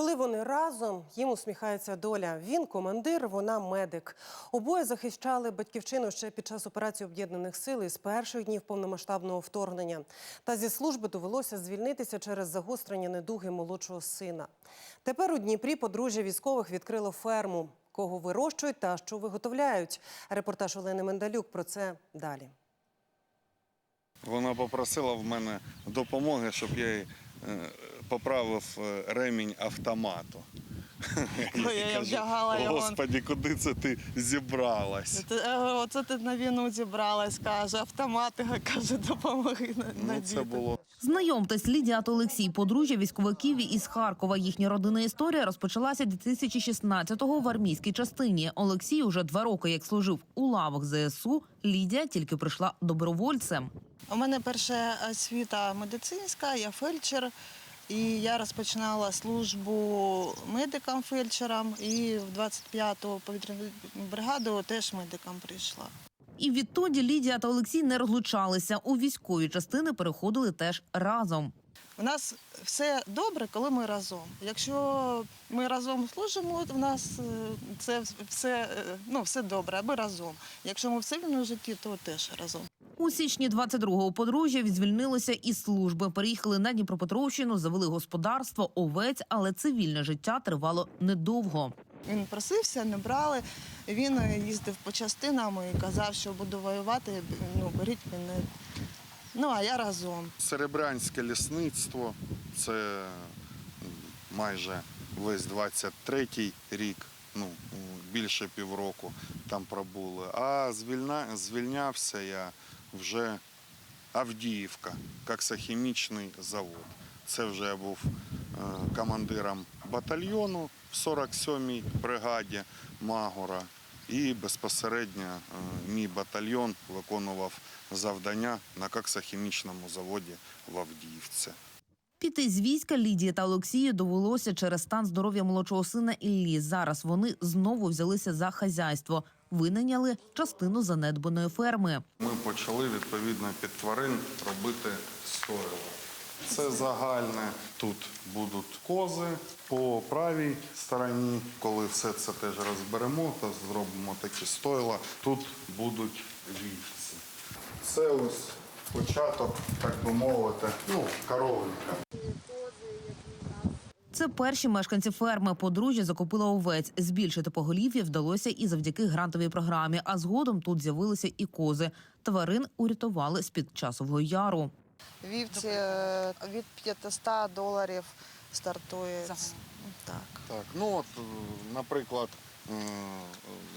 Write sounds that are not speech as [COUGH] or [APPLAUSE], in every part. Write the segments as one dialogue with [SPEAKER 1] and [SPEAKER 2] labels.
[SPEAKER 1] Коли вони разом, їм усміхається доля. Він командир, вона медик. Обоє захищали батьківщину ще під час операції об'єднаних сил із перших днів повномасштабного вторгнення. Та зі служби довелося звільнитися через загострення недуги молодшого сина. Тепер у Дніпрі подружжя військових відкрило ферму. Кого вирощують та що виготовляють. Репортаж Олени Мендалюк про це далі.
[SPEAKER 2] Вона попросила в мене допомоги, щоб я їй е, поправив е, ремінь автомату. [LAUGHS]
[SPEAKER 3] Ой, я
[SPEAKER 2] кажу,
[SPEAKER 3] вдягала його.
[SPEAKER 2] Господі, куди це ти зібралась?
[SPEAKER 3] Ти, е, Оце ти на війну зібралась, каже, автомати, каже, допомоги на-
[SPEAKER 2] Ну,
[SPEAKER 3] надіти.
[SPEAKER 2] це було
[SPEAKER 4] Знайомтесь, Лідія та Олексій, подружжя військовиків із Харкова. Їхня родинна історія розпочалася 2016-го в армійській частині. Олексій уже два роки як служив у лавах ЗСУ. Лідія тільки прийшла добровольцем.
[SPEAKER 3] У мене перша освіта медицинська, я фельдшер. І я розпочинала службу медикам-фельдшерам. І в 25-ту повітряну бригаду теж медикам прийшла.
[SPEAKER 4] І відтоді Лідія та Олексій не розлучалися. У військові частини переходили теж разом.
[SPEAKER 3] У нас все добре, коли ми разом. Якщо ми разом служимо, в нас е, це все, е, ну, все добре, аби разом. Якщо ми в цивільному житті, то теж разом.
[SPEAKER 4] У січні 22-го подружжя звільнилося із служби. Переїхали на Дніпропетровщину, завели господарство, овець, але цивільне життя тривало недовго.
[SPEAKER 3] Він просився, не брали. Він е, їздив по частинам і казав, що буду воювати. Ну, беріть мене. Ну, а я разом.
[SPEAKER 2] серебрянське лісництво, це майже весь 23-й рік, ну, більше півроку там пробули. А звільна, звільнявся я вже Авдіївка, коксохімічний завод. Це вже я був е, командиром батальйону в 47-й бригаді Магора. І безпосередньо е, мій батальйон виконував завдання на коксохімічному заводі в Авдіївці.
[SPEAKER 4] Піти з війська Лідії та Олексію довелося через стан здоров'я молодшого сина Іллі. Зараз вони знову взялися за хазяйство, винайняли частину занедбаної ферми.
[SPEAKER 2] Ми почали відповідно під тварин робити стойло. Це загальне. Тут будуть кози по правій стороні. Коли все це теж розберемо, то зробимо такі стойла. Тут будуть вівці. Це ось початок, так би мовити, ну, коровника.
[SPEAKER 4] Це перші мешканці ферми. Подружжя закупила овець. Збільшити поголів'я вдалося і завдяки грантовій програмі. А згодом тут з'явилися і кози. Тварин урятували з під часового яру.
[SPEAKER 3] Вівці е, від 500 доларів стартує. Так.
[SPEAKER 2] Так, ну от, е, наприклад,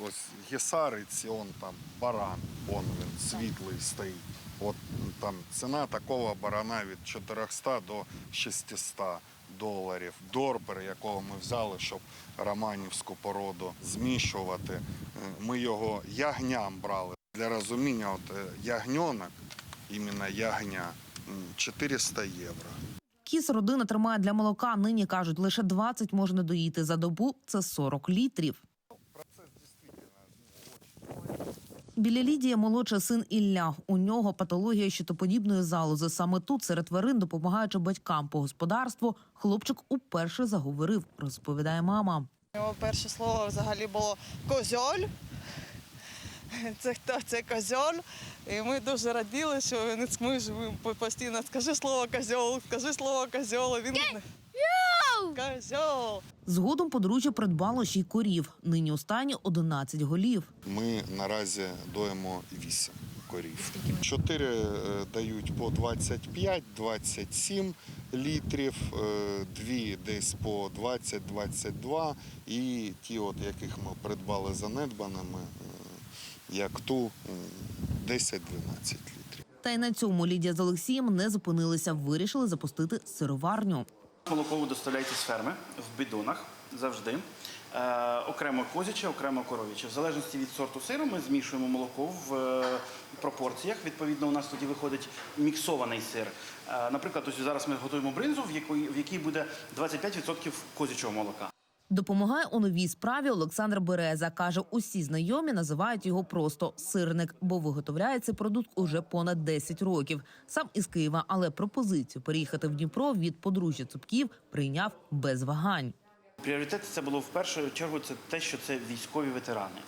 [SPEAKER 2] ось гісариці, он там баран, он він світлий стоїть. От там ціна такого барана від 400 до 600 доларів. Дорбер, якого ми взяли, щоб романівську породу змішувати. е, Ми його ягням брали. Для розуміння, от е, ягньонок, іменно ягня, 400 євро.
[SPEAKER 4] Кіс родина тримає для молока. Нині кажуть, лише 20 можна доїти за добу. Це 40 літрів. Біля Лідії молодший син Ілля. У нього патологія щитоподібної залози. Саме тут, серед тварин, допомагаючи батькам по господарству, хлопчик уперше заговорив, розповідає мама.
[SPEAKER 3] Його перше слово взагалі було козьоль. Це хто це козьоль. І ми дуже раділи, що він ми ж постійно скажи слово козьол, скажи слово козьол. Він.
[SPEAKER 4] Згодом подружжя придбало ще й корів. Нині у стані 11 голів.
[SPEAKER 2] Ми наразі доїмо 8 корів. Чотири е, дають по 25-27 літрів, е, дві десь по 20-22 і ті, от, яких ми придбали занедбаними, е, як ту, 10-12 літрів.
[SPEAKER 4] Та й на цьому Лідія з Олексієм не зупинилися. Вирішили запустити сироварню.
[SPEAKER 5] Молоко доставляється з ферми в бідонах завжди. Е, окремо козяче, окремо коров'яче. В залежності від сорту сиру ми змішуємо молоко в е, пропорціях. Відповідно, у нас тоді виходить міксований сир. Е, наприклад, ось зараз ми готуємо бринзу, в якій, в якій буде 25% козячого молока.
[SPEAKER 4] Допомагає у новій справі Олександр Береза. Каже, усі знайомі називають його просто сирник, бо виготовляє цей продукт уже понад 10 років. Сам із Києва, але пропозицію переїхати в Дніпро від подружжя Цупків прийняв без вагань.
[SPEAKER 5] Пріоритет це було в першу чергу це те, що це військові ветерани.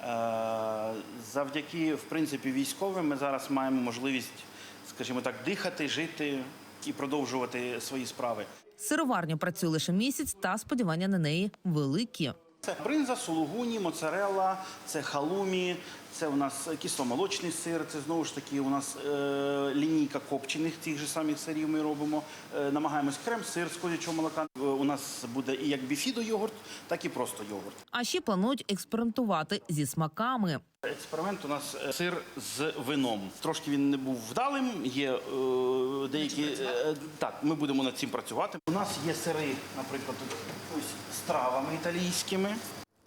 [SPEAKER 5] Е, Завдяки, в принципі, військовим ми зараз маємо можливість, скажімо так, дихати, жити і продовжувати свої справи.
[SPEAKER 4] Сироварня працює лише місяць, та сподівання на неї великі.
[SPEAKER 5] Це бринза, сулугуні, моцарелла, це халумі, це у нас кисломолочний сир, це знову ж таки у нас е, лінійка копчених тих же самих сирів ми робимо. Е, намагаємось крем-сир з козячого молока. Е, нас буде і як біфідо йогурт, так і просто йогурт.
[SPEAKER 4] А ще планують експериментувати зі смаками.
[SPEAKER 5] Експеримент у нас е, сир з вином. Трошки він не був вдалим. Є е, деякі е, так. Ми будемо над цим працювати. У нас є сири, наприклад, ось з травами італійськими.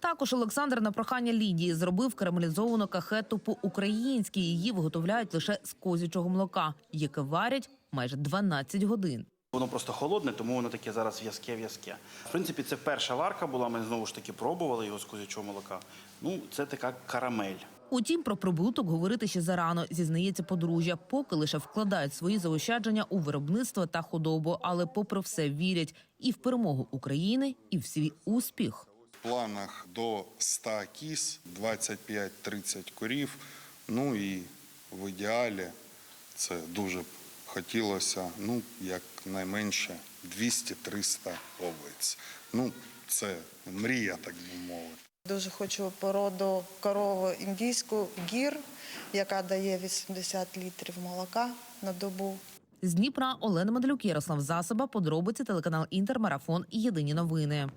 [SPEAKER 4] Також Олександр на прохання Лідії зробив карамелізовану кахету по-українськи. Її виготовляють лише з козячого молока, яке варять майже 12 годин.
[SPEAKER 5] Воно просто холодне, тому воно таке зараз в'язке в'язке. В принципі, це перша варка була. Ми знову ж таки пробували його з козячого молока. Ну, це така карамель.
[SPEAKER 4] Утім, про прибуток говорити ще зарано, зізнається подружжя, поки лише вкладають свої заощадження у виробництво та худобу, але попри все вірять і в перемогу України, і в свій успіх.
[SPEAKER 2] В планах до 100 кіз, 25-30 корів. Ну і в ідеалі це дуже б хотілося, ну, як найменше 200-300 овець. Ну, це мрія, так би мовити.
[SPEAKER 3] Дуже хочу породу корову індійську гір, яка дає 80 літрів молока на добу.
[SPEAKER 4] З Дніпра Олена Медлюк, Ярослав Засоба, подробиці телеканал Інтермарафон. Єдині новини.